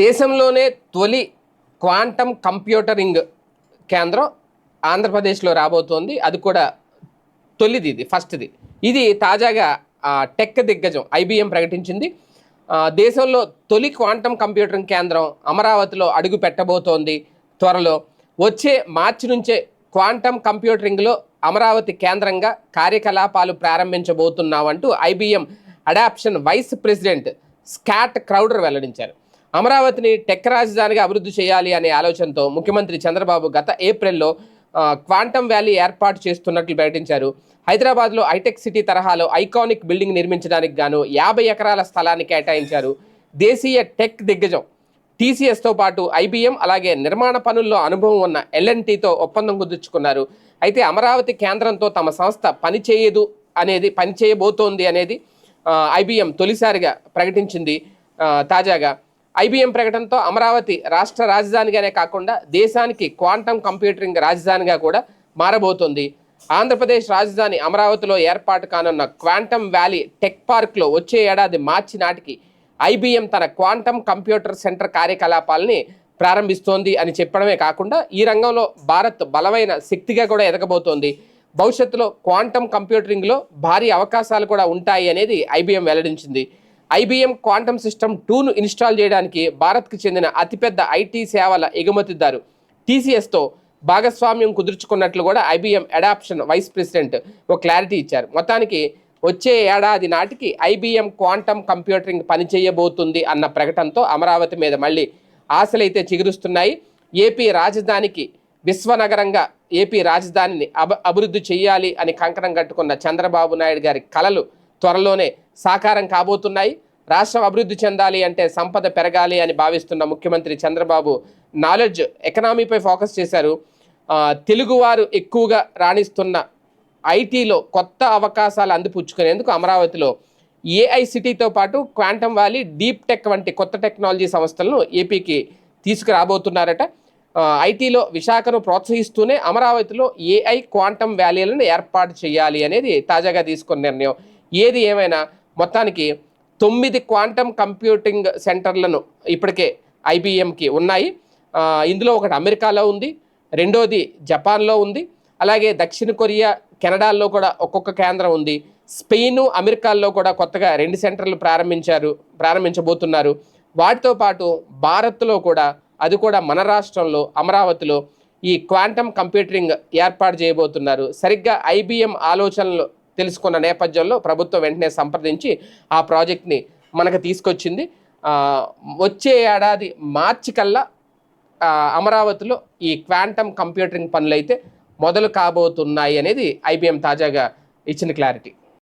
దేశంలోనే తొలి quantum computering కేంద్రం ఆంధ్రప్రదేశ్లో రాబోతోంది. అది కూడా తొలిది ఇది ఫస్ట్ది. ఇది తాజాగా టెక్ దిగ్గజం ఐబిఎం ప్రకటించింది. దేశంలో తొలి క్వాంటమ్ కంప్యూటరింగ్ కేంద్రం అమరావతిలో అడుగు పెట్టబోతోంది త్వరలో. వచ్చే మార్చి నుంచే క్వాంటమ్ కంప్యూటరింగ్లో అమరావతి కేంద్రంగా కార్యకలాపాలు ప్రారంభించబోతున్నామంటూ IBM adoption vice president Scott Crowder వెల్లడించారు. అమరావతిని టెక్ రాజధానిగా అభివృద్ధి చేయాలి అనే ఆలోచనతో ముఖ్యమంత్రి చంద్రబాబు గత ఏప్రిల్లో క్వాంటమ్ వ్యాలీ ఏర్పాటు చేస్తున్నట్లు ప్రకటించారు. హైదరాబాద్లో హైటెక్ సిటీ తరహాలో ఐకానిక్ బిల్డింగ్ నిర్మించడానికి గాను యాభై ఎకరాల స్థలాన్ని కేటాయించారు. దేశీయ టెక్ దిగ్గజం టీసీఎస్తో పాటు ఐబీఎం అలాగే నిర్మాణ పనుల్లో అనుభవం ఉన్న ఎల్ఎన్టీతో ఒప్పందం కుదుర్చుకున్నారు. అయితే అమరావతి కేంద్రంతో తమ సంస్థ పనిచేయదు అనేది పనిచేయబోతోంది అనేది ఐబీఎం తొలిసారిగా ప్రకటించింది తాజాగా. ఐబీఎం ప్రకటనతో అమరావతి రాష్ట్ర రాజధానిగానే కాకుండా దేశానికి క్వాంటమ్ కంప్యూటరింగ్ రాజధానిగా కూడా మారబోతుంది. ఆంధ్రప్రదేశ్ రాజధాని అమరావతిలో ఏర్పాటు కానున్న క్వాంటమ్ వ్యాలీ టెక్ పార్క్లో వచ్చే ఏడాది మార్చి నాటికి ఐబీఎం తన క్వాంటమ్ కంప్యూటర్ సెంటర్ కార్యకలాపాలని ప్రారంభిస్తోంది అని చెప్పడమే కాకుండా ఈ రంగంలో భారత్ బలమైన శక్తిగా కూడా ఎదగబోతోంది. భవిష్యత్తులో క్వాంటమ్ కంప్యూటరింగ్లో భారీ అవకాశాలు కూడా ఉంటాయి అనేది ఐబీఎం వెల్లడించింది. ఐబీఎం క్వాంటమ్ సిస్టమ్ టూను ఇన్స్టాల్ చేయడానికి భారత్కు చెందిన అతిపెద్ద ఐటీ సేవల ఎగుమతిదారు టీసీఎస్తో భాగస్వామ్యం కుదుర్చుకున్నట్లు కూడా ఐబీఎం అడాప్షన్ వైస్ ప్రెసిడెంట్ ఒక క్లారిటీ ఇచ్చారు. మొత్తానికి వచ్చే ఏడాది నాటికి ఐబీఎం క్వాంటమ్ కంప్యూటరింగ్ పనిచేయబోతుంది అన్న ప్రకటనతో అమరావతి మీద మళ్ళీ ఆశలైతే చిగురుస్తున్నాయి. ఏపీ రాజధానికి విశ్వనగరంగా ఏపీ రాజధానిని అబ అభివృద్ధి చేయాలి అని కంకణం కట్టుకున్న చంద్రబాబు నాయుడు గారి కలలు త్వరలోనే సాకారం కాబోతున్నాయి. రాష్ట్రం అభివృద్ధి చెందాలి అంటే సంపద పెరగాలి అని భావిస్తున్న ముఖ్యమంత్రి చంద్రబాబు నాలెడ్జ్ ఎకనామీపై ఫోకస్ చేశారు. తెలుగువారు ఎక్కువగా రాణిస్తున్న ఐటీలో కొత్త అవకాశాలు అందిపుచ్చుకునేందుకు అమరావతిలో ఏఐసిటీతో పాటు క్వాంటమ్ వ్యాలీ డీప్ టెక్ వంటి కొత్త టెక్నాలజీ సంస్థలను ఏపీకి తీసుకురాబోతున్నారట. ఐటీలో విశాఖను ప్రోత్సహిస్తూనే అమరావతిలో ఏఐ క్వాంటమ్ వ్యాలీలను ఏర్పాటు చేయాలి అనేది తాజాగా తీసుకున్న నిర్ణయం. ఏది ఏమైనా మొత్తానికి తొమ్మిది క్వాంటమ్ కంప్యూటింగ్ సెంటర్లను ఇప్పటికే ఐబిఎంకి ఉన్నాయి. ఇందులో ఒకటి అమెరికాలో ఉంది రెండోది జపాన్లో ఉంది అలాగే దక్షిణ కొరియా కెనడాల్లో కూడా ఒక్కొక్క కేంద్రం ఉంది. స్పెయిన్ అమెరికాల్లో కూడా కొత్తగా రెండు సెంటర్లు ప్రారంభించారు ప్రారంభించబోతున్నారు. వాటితో పాటు భారత్లో కూడా అది కూడా మన రాష్ట్రంలో అమరావతిలో ఈ క్వాంటమ్ కంప్యూటరింగ్ ఏర్పాటు చేయబోతున్నారు. సరిగ్గా ఐబిఎం ఆలోచనలు తెలుసుకున్న నేపథ్యంలో ప్రభుత్వం వెంటనే సంప్రదించి ఆ ప్రాజెక్ట్ని మనకు తీసుకొచ్చింది. వచ్చే ఏడాది మార్చి కల్లా అమరావతిలో ఈ క్వాంటమ్ కంప్యూటరింగ్ పనులైతే మొదలు కాబోతున్నాయి అనేది ఐబీఎం తాజాగా ఇచ్చిన క్లారిటీ.